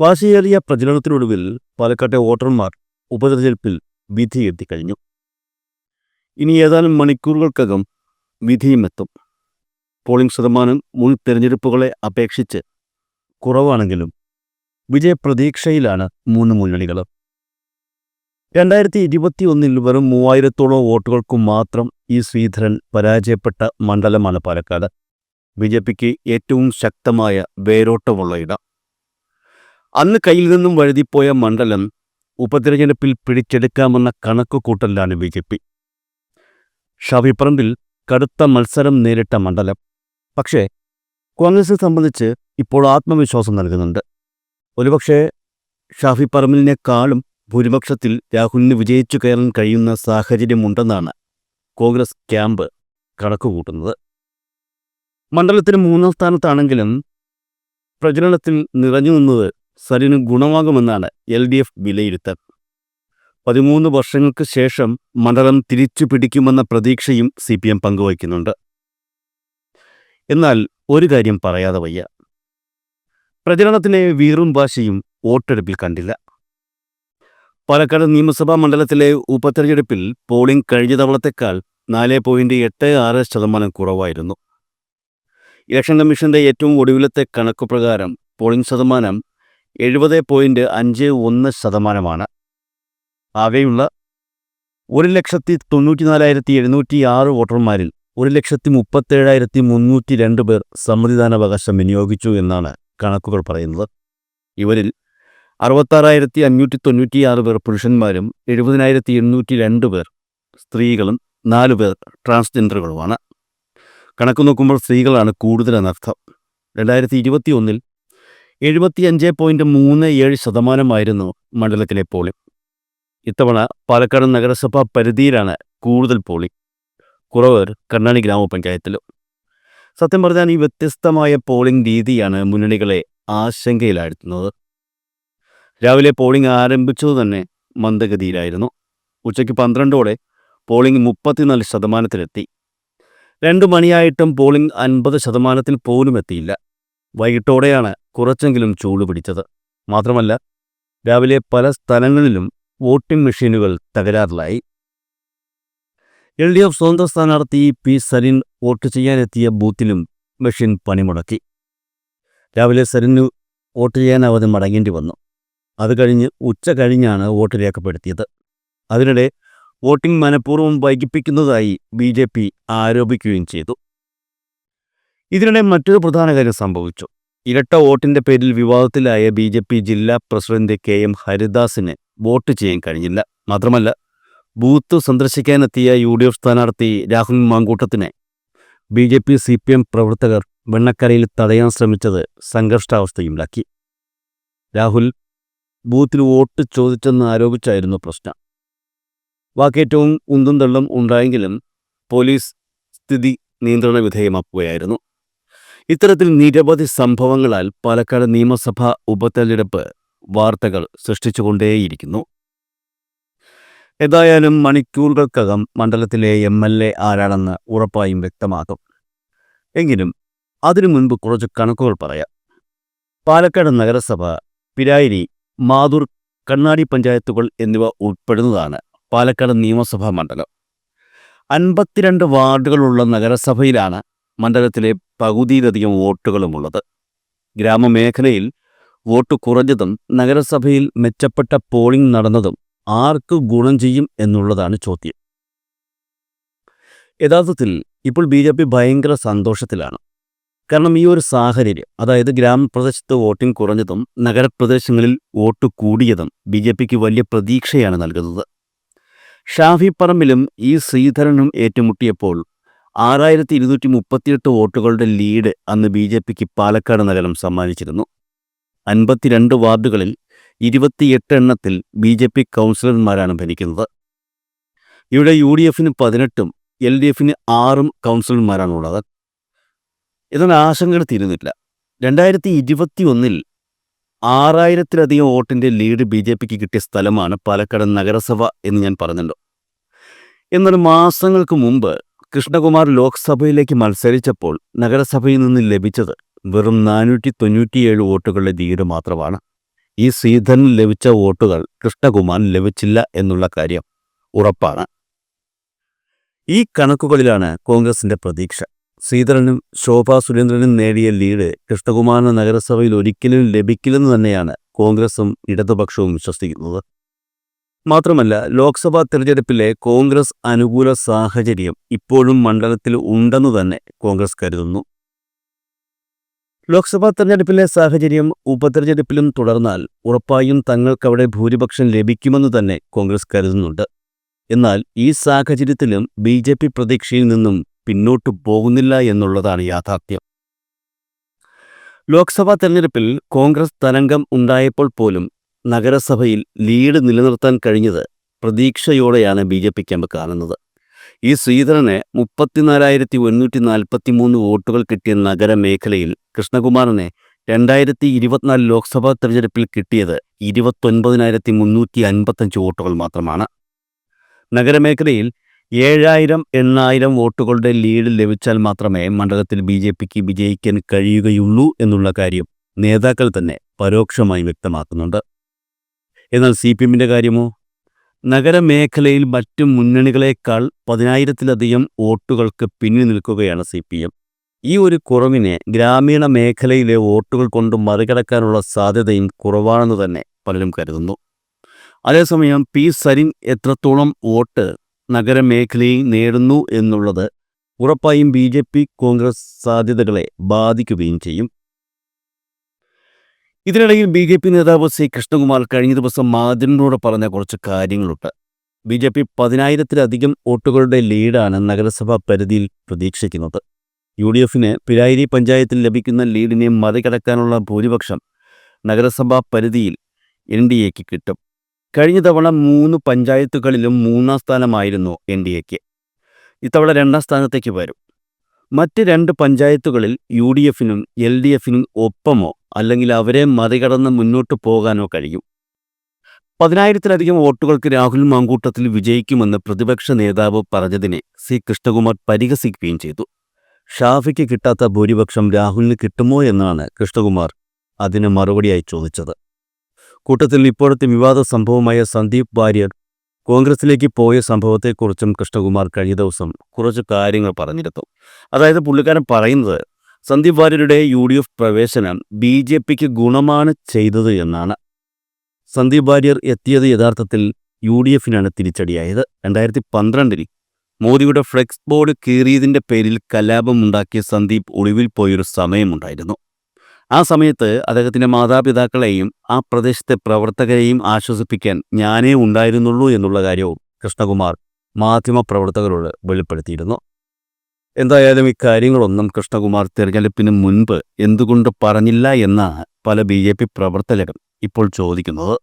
വാശിയേറിയ പ്രചരണത്തിനൊടുവിൽ പാലക്കാട്ടെ വോട്ടർമാർ ഉപതെരഞ്ഞെടുപ്പിൽ വിധി എത്തിക്കഴിഞ്ഞു. ഇനി ഏതാനും മണിക്കൂറുകൾക്കകം വിധിയും എത്തും. പോളിംഗ് ശതമാനം മുൻ തെരഞ്ഞെടുപ്പുകളെ അപേക്ഷിച്ച് കുറവാണെങ്കിലും വിജയപ്രതീക്ഷയിലാണ് മൂന്ന് മുന്നണികൾ. രണ്ടായിരത്തി ഇരുപത്തിയൊന്നിൽ വെറും മൂവായിരത്തോളം വോട്ടുകൾക്കു മാത്രം ഈ ശ്രീധരൻ പരാജയപ്പെട്ട മണ്ഡലമാണ് പാലക്കാട്. ബി ജെ പിക്ക് ഏറ്റവും ശക്തമായ വേരോട്ടമുള്ള ഇടം. അന്ന് കയ്യിൽ നിന്നും വഴുതിപ്പോയ മണ്ഡലം ഉപതിരഞ്ഞെടുപ്പിൽ പിടിച്ചെടുക്കാമെന്ന കണക്കുകൂട്ടലിലാണ് ബി ജെ പി. ഷാഫിപ്പറമ്പിൽ കടുത്ത മത്സരം നേരിട്ട മണ്ഡലം. പക്ഷേ കോൺഗ്രസിനെ സംബന്ധിച്ച് ഇപ്പോൾ ആത്മവിശ്വാസം നൽകുന്നുണ്ട്. ഒരുപക്ഷെ ഷാഫി പറമ്പിലിനേക്കാളും ഭൂരിപക്ഷത്തിൽ രാഹുലിന് വിജയിച്ചു കയറാൻ കഴിയുന്ന സാഹചര്യമുണ്ടെന്നാണ് കോൺഗ്രസ് ക്യാമ്പ് കണക്കുകൂട്ടുന്നത്. മണ്ഡലത്തിന് മൂന്നാം സ്ഥാനത്താണെങ്കിലും പ്രചരണത്തിൽ നിറഞ്ഞു നിന്നത് സരിന് ഗുണമാകുമെന്നാണ് എൽ ഡി എഫ് വിലയിരുത്തൽ. പതിമൂന്ന് വർഷങ്ങൾക്ക് ശേഷം മണ്ഡലം തിരിച്ചു പിടിക്കുമെന്ന പ്രതീക്ഷയും സി പി എം പങ്കുവയ്ക്കുന്നുണ്ട്. എന്നാൽ ഒരു കാര്യം പറയാതെ വയ്യ. പ്രചരണത്തിലെ വീറും വാശിയും വോട്ടെടുപ്പിൽ കണ്ടില്ല. പാലക്കാട് നിയമസഭാ മണ്ഡലത്തിലെ ഉപതെരഞ്ഞെടുപ്പിൽ പോളിംഗ് കഴിഞ്ഞ തവണത്തെക്കാൾ നാല് പോയിന്റ് എട്ട് ആറ് ശതമാനം കുറവായിരുന്നു. ഇലക്ഷൻ കമ്മീഷന്റെ ഏറ്റവും ഒടുവിലത്തെ കണക്കു പ്രകാരം പോളിംഗ് ശതമാനം എഴുപത് പോയിന്റ് അഞ്ച് ഒന്ന് ശതമാനമാണ്. ആകെയുള്ള ഒരു ലക്ഷത്തി തൊണ്ണൂറ്റിനാലായിരത്തി എഴുന്നൂറ്റി ആറ് വോട്ടർമാരിൽ ഒരു ലക്ഷത്തി മുപ്പത്തേഴായിരത്തി മുന്നൂറ്റി രണ്ട് പേർ സമ്മതിദാനാവകാശം വിനിയോഗിച്ചു എന്നാണ് കണക്കുകൾ പറയുന്നത്. ഇവരിൽ അറുപത്താറായിരത്തി അഞ്ഞൂറ്റി തൊണ്ണൂറ്റിയാറ് പേർ പുരുഷന്മാരും എഴുപതിനായിരത്തി എണ്ണൂറ്റി രണ്ട് പേർ സ്ത്രീകളും നാല് പേർ ട്രാൻസ്ജെൻഡറുകളുമാണ്. കണക്ക് നോക്കുമ്പോൾ സ്ത്രീകളാണ് കൂടുതലെന്നർത്ഥം. രണ്ടായിരത്തി ഇരുപത്തി ഒന്നിൽ എഴുപത്തിയഞ്ച് പോയിന്റ് മൂന്ന് ഏഴ് ശതമാനമായിരുന്നു മണ്ഡലത്തിലെ പോളിംഗ്. ഇത്തവണ പാലക്കാട് നഗരസഭാ പരിധിയിലാണ് കൂടുതൽ പോളിംഗ്. കുറവ് കണ്ണാടി ഗ്രാമപഞ്ചായത്തിലും. സത്യം പറഞ്ഞാൽ ഈ വ്യത്യസ്തമായ പോളിംഗ് രീതിയാണ് മുന്നണികളെ ആശങ്കയിലാഴ്ത്തുന്നത്. രാവിലെ പോളിംഗ് ആരംഭിച്ചതു തന്നെ മന്ദഗതിയിലായിരുന്നു. ഉച്ചയ്ക്ക് പന്ത്രണ്ടോടെ പോളിംഗ് മുപ്പത്തിനാല് ശതമാനത്തിലെത്തി. രണ്ടു മണിയായിട്ടും പോളിംഗ് അൻപത് ശതമാനത്തിൽ പോലും എത്തിയില്ല വൈകിട്ടോടെയാണ് കുറച്ചെങ്കിലും ചൂട് പിടിച്ചത്. മാത്രമല്ല രാവിലെ പല സ്ഥലങ്ങളിലും വോട്ടിംഗ് മെഷീനുകൾ തകരാറിലായി. എൽ ഡി എഫ് സ്വതന്ത്ര സ്ഥാനാർത്ഥി പി സരിൻ വോട്ട് ചെയ്യാനെത്തിയ ബൂത്തിലും മെഷീൻ പണിമുടക്കി. രാവിലെ സരിന് വോട്ട് ചെയ്യാൻ അവധി മടങ്ങേണ്ടി വന്നു. അത് കഴിഞ്ഞ് ഉച്ച കഴിഞ്ഞാണ് വോട്ട് രേഖപ്പെടുത്തിയത്. അതിനിടെ വോട്ടിംഗ് മനഃപൂർവം വൈകിപ്പിക്കുന്നതായി ബി ജെ പി ആരോപിക്കുകയും ചെയ്തു. ഇതിനിടെ മറ്റൊരു പ്രധാന കാര്യം സംഭവിച്ചു. ഇരട്ട വോട്ടിന്റെ പേരിൽ വിവാദത്തിലായ ബി ജെ പി ജില്ലാ പ്രസിഡന്റ് കെ എം ഹരിദാസിന് വോട്ട് ചെയ്യാൻ കഴിഞ്ഞില്ല. മാത്രമല്ല ബൂത്ത് സന്ദർശിക്കാനെത്തിയ യു ഡി എഫ് സ്ഥാനാർത്ഥി Rahul മാങ്കൂട്ടത്തിനെ B J P C P M പ്രവർത്തകർ വെണ്ണക്കരയിൽ തടയാൻ ശ്രമിച്ചത് സംഘർഷാവസ്ഥയുണ്ടാക്കി. രാഹുൽ ബൂത്തിൽ വോട്ട് ചോദിച്ചെന്ന് ആരോപിച്ചായിരുന്നു പ്രശ്നം. വാക്കേറ്റവും ഉന്തും തള്ളും ഉണ്ടായെങ്കിലും പോലീസ് സ്ഥിതി നിയന്ത്രണ വിധേയമാക്കുകയായിരുന്നു. ഇത്തരത്തിൽ നിരവധി സംഭവങ്ങളാൽ പാലക്കാട് നിയമസഭാ ഉപതെരഞ്ഞെടുപ്പ് വാർത്തകൾ സൃഷ്ടിച്ചുകൊണ്ടേയിരിക്കുന്നു. ഏതായാലും മണിക്കൂറുകൾക്കകം മണ്ഡലത്തിലെ എം എൽ എ ആരാണെന്ന് ഉറപ്പായും വ്യക്തമാകും. എങ്കിലും അതിനു മുൻപ് കുറച്ച് കണക്കുകൾ പറയാം. പാലക്കാട് നഗരസഭ പിരായിരി മാതൂർ കണ്ണാടി പഞ്ചായത്തുകൾ എന്നിവ ഉൾപ്പെടുന്നതാണ് പാലക്കാട് നിയമസഭാ മണ്ഡലം. അൻപത്തിരണ്ട് വാർഡുകളുള്ള നഗരസഭയിലാണ് മണ്ഡലത്തിലെ പകുതിയിലധികം വോട്ടുകളുമുള്ളത്. ഗ്രാമമേഖലയിൽ വോട്ട് കുറഞ്ഞതും നഗരസഭയിൽ മെച്ചപ്പെട്ട പോളിംഗ് നടന്നതും ആർക്ക് ഗുണം ചെയ്യും എന്നുള്ളതാണ് ചോദ്യം. യഥാർത്ഥത്തിൽ ഇപ്പോൾ ബി ജെ പി ഭയങ്കര സന്തോഷത്തിലാണ്. കാരണം ഈ ഒരു സാഹചര്യം അതായത് ഗ്രാമപ്രദേശത്ത് വോട്ടിംഗ് കുറഞ്ഞതും നഗരപ്രദേശങ്ങളിൽ വോട്ട് കൂടിയതും ബി ജെ പിക്ക് വലിയ പ്രതീക്ഷയാണ് നൽകുന്നത്. ഷാഫി പറമ്പിലും ഈ ശ്രീധരനും ഏറ്റുമുട്ടിയപ്പോൾ ആറായിരത്തി ഇരുന്നൂറ്റി മുപ്പത്തിയെട്ട് വോട്ടുകളുടെ ലീഡ് അന്ന് ബി ജെ പിക്ക് പാലക്കാട് നഗരം സമ്മാനിച്ചിരുന്നു. അൻപത്തിരണ്ട് വാർഡുകളിൽ ഇരുപത്തിയെട്ട് എണ്ണത്തിൽ ബി ജെ പി കൗൺസിലർമാരാണ് ഭരിക്കുന്നത്. ഇവിടെ യു ഡി എഫിന് പതിനെട്ടും എൽ ഡി എഫിന് ആറും കൗൺസിലർമാരാണുള്ളത് ഇതൊരു ആശങ്കകൾ തീരുന്നില്ല. രണ്ടായിരത്തി ഇരുപത്തി ഒന്നിൽ ആറായിരത്തിലധികം വോട്ടിന്റെ ലീഡ് ബി ജെ പിക്ക് കിട്ടിയ സ്ഥലമാണ് പാലക്കാട് നഗരസഭ എന്ന് ഞാൻ പറഞ്ഞല്ലോ. എന്നാൽ മാസങ്ങൾക്ക് മുമ്പ് കൃഷ്ണകുമാർ ലോക്സഭയിലേക്ക് മത്സരിച്ചപ്പോൾ നഗരസഭയിൽ നിന്ന് ലഭിച്ചത് വെറും നാനൂറ്റി തൊണ്ണൂറ്റിയേഴ് വോട്ടുകളുടെ ധീര് മാത്രമാണ്. ഈ ശ്രീധരന് ലഭിച്ച വോട്ടുകൾ കൃഷ്ണകുമാർ ലഭിച്ചില്ല എന്നുള്ള കാര്യം ഉറപ്പാണ്. ഈ കണക്കുകളിലാണ് കോൺഗ്രസിന്റെ പ്രതീക്ഷ. ശ്രീധരനും ശോഭാ സുരേന്ദ്രനും നേടിയ ലീഡ് കൃഷ്ണകുമാറിന് നഗരസഭയിൽ ഒരിക്കലും ലഭിക്കില്ലെന്ന് തന്നെയാണ് കോൺഗ്രസും ഇടതുപക്ഷവും വിശ്വസിക്കുന്നത്. മാത്രമല്ല ലോക്സഭാ തെരഞ്ഞെടുപ്പിലെ കോൺഗ്രസ് അനുകൂല സാഹചര്യം ഇപ്പോഴും മണ്ഡലത്തിൽ ഉണ്ടെന്ന് തന്നെ കോൺഗ്രസ് കരുതുന്നു. ലോക്സഭാ തെരഞ്ഞെടുപ്പിലെ സാഹചര്യം ഉപതെരഞ്ഞെടുപ്പിലും തുടർന്നാൽ ഉറപ്പായും തങ്ങൾക്കവിടെ ഭൂരിപക്ഷം ലഭിക്കുമെന്ന് തന്നെ കോൺഗ്രസ് കരുതുന്നുണ്ട്. എന്നാൽ ഈ സാഹചര്യത്തിലും ബി ജെ പി പ്രതീക്ഷയിൽ നിന്നും പിന്നോട്ടു പോകുന്നില്ല എന്നുള്ളതാണ് യാഥാർത്ഥ്യം. ലോക്സഭാ തെരഞ്ഞെടുപ്പിൽ കോൺഗ്രസ് തരംഗം ഉണ്ടായപ്പോൾ പോലും നഗരസഭയിൽ ലീഡ് നിലനിർത്താൻ കഴിഞ്ഞത് പ്രതീക്ഷയോടെയാണ് ബി ജെ പി ക്യാമ്പ് കാണുന്നത്. ഈ ശ്രീധരന് മുപ്പത്തിനാലായിരത്തി ഒരുന്നൂറ്റി നാൽപ്പത്തി മൂന്ന് വോട്ടുകൾ കിട്ടിയ നഗരമേഖലയിൽ കൃഷ്ണകുമാറിനെ രണ്ടായിരത്തി ഇരുപത്തിനാല് ലോക്സഭാ തെരഞ്ഞെടുപ്പിൽ കിട്ടിയത് ഇരുപത്തൊൻപതിനായിരത്തി മുന്നൂറ്റി അൻപത്തഞ്ച് വോട്ടുകൾ മാത്രമാണ്. നഗരമേഖലയിൽ ഏഴായിരം എണ്ണായിരം വോട്ടുകളുടെ ലീഡ് ലഭിച്ചാൽ മാത്രമേ മണ്ഡലത്തിൽ ബി ജെ പിക്ക് വിജയിക്കാൻ കഴിയുകയുള്ളൂ എന്നുള്ള കാര്യം നേതാക്കൾ തന്നെ പരോക്ഷമായി വ്യക്തമാക്കുന്നുണ്ട്. എന്നാൽ സി പി എമ്മിന്റെ കാര്യമോ? നഗരമേഖലയിൽ മറ്റു മുന്നണികളെക്കാൾ പതിനായിരത്തിലധികം വോട്ടുകൾക്ക് പിന്നിൽ നിൽക്കുകയാണ് സി പി എം. ഈ ഒരു കുറവിനെ ഗ്രാമീണ മേഖലയിലെ വോട്ടുകൾ കൊണ്ട് മറികടക്കാനുള്ള സാധ്യതയും കുറവാണെന്ന് തന്നെ പലരും കരുതുന്നു. അതേസമയം പി സരിൻ എത്രത്തോളം വോട്ട് നഗരമേഖലയിൽ നേടുന്നു എന്നുള്ളത് ഉറപ്പായും ബി കോൺഗ്രസ് സാധ്യതകളെ ബാധിക്കുകയും ചെയ്യും. ഇതിനിടയിൽ ബി ജെ പി നേതാവ് സി കൃഷ്ണകുമാർ കഴിഞ്ഞ ദിവസം മാധ്യമങ്ങളോട് പറഞ്ഞ കുറച്ച് കാര്യങ്ങളുണ്ട്. ബി ജെ പി പതിനായിരത്തിലധികം വോട്ടുകളുടെ ലീഡാണ് നഗരസഭാ പരിധിയിൽ പ്രതീക്ഷിക്കുന്നത്. യു ഡി എഫിന് പിരായിരി പഞ്ചായത്തിൽ ലഭിക്കുന്ന ലീഡിനെ മറികടക്കാനുള്ള ഭൂരിപക്ഷം നഗരസഭാ പരിധിയിൽ എൻ ഡി എക്ക് കിട്ടും. കഴിഞ്ഞ തവണ മൂന്ന് പഞ്ചായത്തുകളിലും മൂന്നാം സ്ഥാനമായിരുന്നു എൻ ഡി എക്ക്. ഇത്തവണ രണ്ടാം സ്ഥാനത്തേക്ക് വരും. മറ്റ് രണ്ട് പഞ്ചായത്തുകളിൽ യു ഡി എഫിനും എൽ ഡി എഫിനും ഒപ്പമോ അല്ലെങ്കിൽ അവരെ മറികടന്ന് മുന്നോട്ട് പോകാനോ കഴിയും. പതിനായിരത്തിലധികം വോട്ടുകൾക്ക് രാഹുൽ മാങ്കൂട്ടത്തിൽ വിജയിക്കുമെന്ന് പ്രതിപക്ഷ നേതാവ് പറഞ്ഞതിനെ സി. കൃഷ്ണകുമാർ പരിഹസിക്കുകയും ചെയ്തു. ഷാഫിക്ക് കിട്ടാത്ത ഭൂരിപക്ഷം രാഹുലിന് കിട്ടുമോ എന്നാണ് കൃഷ്ണകുമാർ അതിന് മറുപടിയായി ചോദിച്ചത്. കൂട്ടത്തിൽ ഇപ്പോഴത്തെ വിവാദ സംഭവമായ സന്ദീപ് വാര്യർ കോൺഗ്രസിലേക്ക് പോയ സംഭവത്തെക്കുറിച്ചും കൃഷ്ണകുമാർ കഴിഞ്ഞ ദിവസം കുറച്ച് കാര്യങ്ങൾ പറഞ്ഞിരുന്നു. അതായത് പുള്ളിക്കാരൻ പറയുന്നത് സന്ദീപ് വാര്യരുടെ യു ഡി എഫ് പ്രവേശനം ബി ജെ പിക്ക് ഗുണമാണ് ചെയ്തത് എന്നാണ് സന്ദീപ് വാര്യർ എത്തിയത് യഥാർത്ഥത്തിൽ യു ഡി എഫിനാണ് തിരിച്ചടിയായത്. രണ്ടായിരത്തി പന്ത്രണ്ടിൽ മോദിയുടെ ഫ്ലെക്സ് ബോർഡ് കീറിയതിന്റെ പേരിൽ കലാപമുണ്ടാക്കിയ സന്ദീപ് ഒളിവിൽ പോയൊരു സമയമുണ്ടായിരുന്നു. ആ സമയത്ത് അദ്ദേഹത്തിന്റെ മാതാപിതാക്കളെയും ആ പ്രദേശത്തെ പ്രവർത്തകരെയും ആശ്വസിപ്പിക്കാൻ ഞാനേ ഉണ്ടായിരുന്നുള്ളൂ എന്നുള്ള കാര്യവും കൃഷ്ണകുമാർ മാധ്യമപ്രവർത്തകരോട് വെളിപ്പെടുത്തിയിരുന്നു. എന്തായാലും ഇക്കാര്യങ്ങളൊന്നും കൃഷ്ണകുമാർ തിരഞ്ഞെടുപ്പിന് മുൻപ് എന്തുകൊണ്ട് പറഞ്ഞില്ല എന്നാണ് പല ബി ജെ പി പ്രവർത്തകരും ഇപ്പോൾ ചോദിക്കുന്നത്.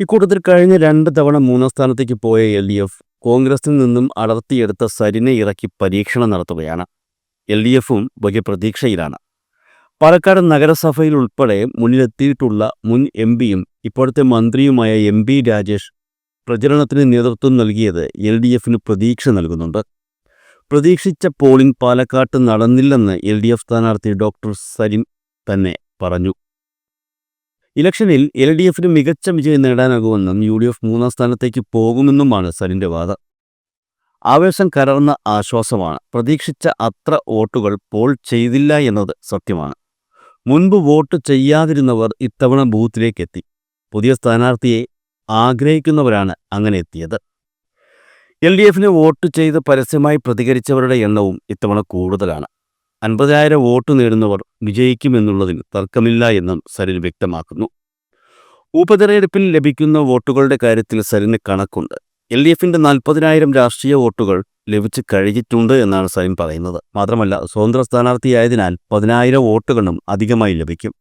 ഇക്കൂട്ടത്തിൽ കഴിഞ്ഞ രണ്ട് തവണ മൂന്നാം സ്ഥാനത്തേക്ക് പോയ എൽ ഡി എഫ് കോൺഗ്രസിൽ നിന്നും അടർത്തിയെടുത്ത സരിനെ ഇറക്കി പരീക്ഷണം നടത്തുകയാണ്. എൽ ഡി എഫും വലിയ പ്രതീക്ഷയിലാണ്. പാലക്കാട് നഗരസഭയിൽ ഉൾപ്പെടെ മുന്നിലെത്തിയിട്ടുള്ള മുൻ എം പിയും ഇപ്പോഴത്തെ മന്ത്രിയുമായ എം പി രാജേഷ് പ്രചരണത്തിന് നേതൃത്വം നൽകിയത് എൽ ഡി എഫിന് പ്രതീക്ഷ നൽകുന്നുണ്ട്. പ്രതീക്ഷിച്ച പോളിംഗ് പാലക്കാട്ട് നടന്നില്ലെന്ന് എൽ ഡി എഫ് സ്ഥാനാർത്ഥി ഡോക്ടർ സരിൻ തന്നെ പറഞ്ഞു. ഇലക്ഷനിൽ എൽ ഡി എഫിന് മികച്ച വിജയം നേടാനാകുമെന്നും യു ഡി എഫ് മൂന്നാം സ്ഥാനത്തേക്ക് പോകുമെന്നുമാണ് സരിന്റെ വാദം. ആവേശം കലർന്ന ആശ്വാസമാണ്. പ്രതീക്ഷിച്ച അത്ര വോട്ടുകൾ പോൾ ചെയ്തില്ല എന്നത് സത്യമാണ്. മുൻപ് വോട്ട് ചെയ്യാതിരുന്നവർ ഇത്തവണ ബൂത്തിലേക്കെത്തി. പുതിയ സ്ഥാനാർത്ഥിയെ ആഗ്രഹിക്കുന്നവരാണ് അങ്ങനെ എത്തിയത്. എൽ ഡി എഫിന് വോട്ട് ചെയ്ത് പരസ്യമായി പ്രതികരിച്ചവരുടെ എണ്ണവും ഇത്തവണ കൂടുതലാണ്. അൻപതിനായിരം വോട്ട് നേടുന്നവർ വിജയിക്കുമെന്നുള്ളതിന് തർക്കമില്ല എന്നും സരിൻ വ്യക്തമാക്കുന്നു. ഉപതെരഞ്ഞെടുപ്പിൽ ലഭിക്കുന്ന വോട്ടുകളുടെ കാര്യത്തിൽ സരിന് കണക്കുണ്ട്. എൽ ഡി എഫിന്റെ നാൽപ്പതിനായിരം രാഷ്ട്രീയ വോട്ടുകൾ ലഭിച്ചു കഴിഞ്ഞിട്ടുണ്ട് എന്നാണ് സരിൻ പറയുന്നത്. മാത്രമല്ല സ്വതന്ത്ര സ്ഥാനാർത്ഥിയായതിനാൽ പതിനായിരം വോട്ടുകളും അധികമായി ലഭിക്കും.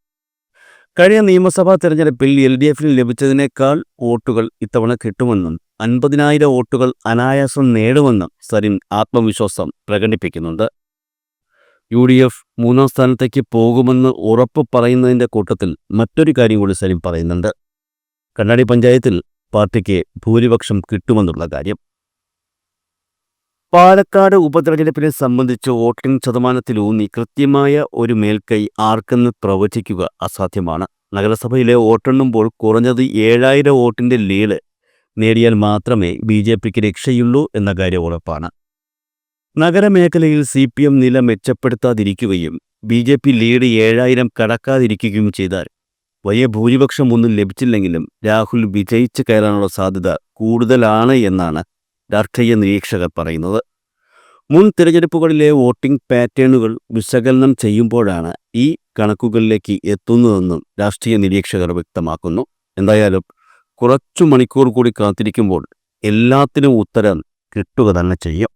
കഴിഞ്ഞ നിയമസഭാ തെരഞ്ഞെടുപ്പിൽ എൽ ഡി എഫിന് ലഭിച്ചതിനേക്കാൾ വോട്ടുകൾ ഇത്തവണ കിട്ടുമെന്നും അൻപതിനായിരം വോട്ടുകൾ അനായാസം നേടുമെന്ന് സരിൻ ആത്മവിശ്വാസം പ്രകടിപ്പിക്കുന്നുണ്ട്. യു ഡി എഫ് മൂന്നാം സ്ഥാനത്തേക്ക് പോകുമെന്ന് ഉറപ്പ് പറയുന്നതിന്റെ കൂട്ടത്തിൽ മറ്റൊരു കാര്യം കൂടി സരിം പറയുന്നുണ്ട്. കണ്ണാടി പഞ്ചായത്തിൽ പാർട്ടിക്ക് ഭൂരിപക്ഷം കിട്ടുമെന്നുള്ള കാര്യം. പാലക്കാട് ഉപതെരഞ്ഞെടുപ്പിനെ സംബന്ധിച്ച് വോട്ടിംഗ് ശതമാനത്തിലൂന്നി കൃത്യമായ ഒരു മേൽക്കൈ ആർക്കെന്ന് പ്രവചിക്കുക അസാധ്യമാണ്. നഗരസഭയിലെ വോട്ടെണ്ണുമ്പോൾ കുറഞ്ഞത് ഏഴായിരം വോട്ടിന്റെ ലീഡ് നേടിയാൽ മാത്രമേ ബി ജെ പിക്ക് രക്ഷയുള്ളൂ എന്ന കാര്യം ഉറപ്പാണ്. നഗരമേഖലയിൽ സി പി എം നില മെച്ചപ്പെടുത്താതിരിക്കുകയും ബി ജെ പി ലീഡ് ഏഴായിരം കടക്കാതിരിക്കുകയും ചെയ്താൽ വലിയ ഭൂരിപക്ഷം ഒന്നും ലഭിച്ചില്ലെങ്കിലും രാഹുൽ വിജയിച്ച് കയറാനുള്ള സാധ്യത കൂടുതലാണ് എന്നാണ് രാഷ്ട്രീയ നിരീക്ഷകർ പറയുന്നത്. മുൻ തിരഞ്ഞെടുപ്പുകളിലെ വോട്ടിംഗ് പാറ്റേണുകൾ വിശകലനം ചെയ്യുമ്പോഴാണ് ഈ കണക്കുകളിലേക്ക് എത്തുന്നതെന്നും രാഷ്ട്രീയ നിരീക്ഷകർ വ്യക്തമാക്കുന്നു. എന്തായാലും കുറച്ചു മണിക്കൂർ കൂടി കാത്തിരിക്കുമ്പോൾ എല്ലാത്തിനും ഉത്തരം കിട്ടുക തന്നെ ചെയ്യും.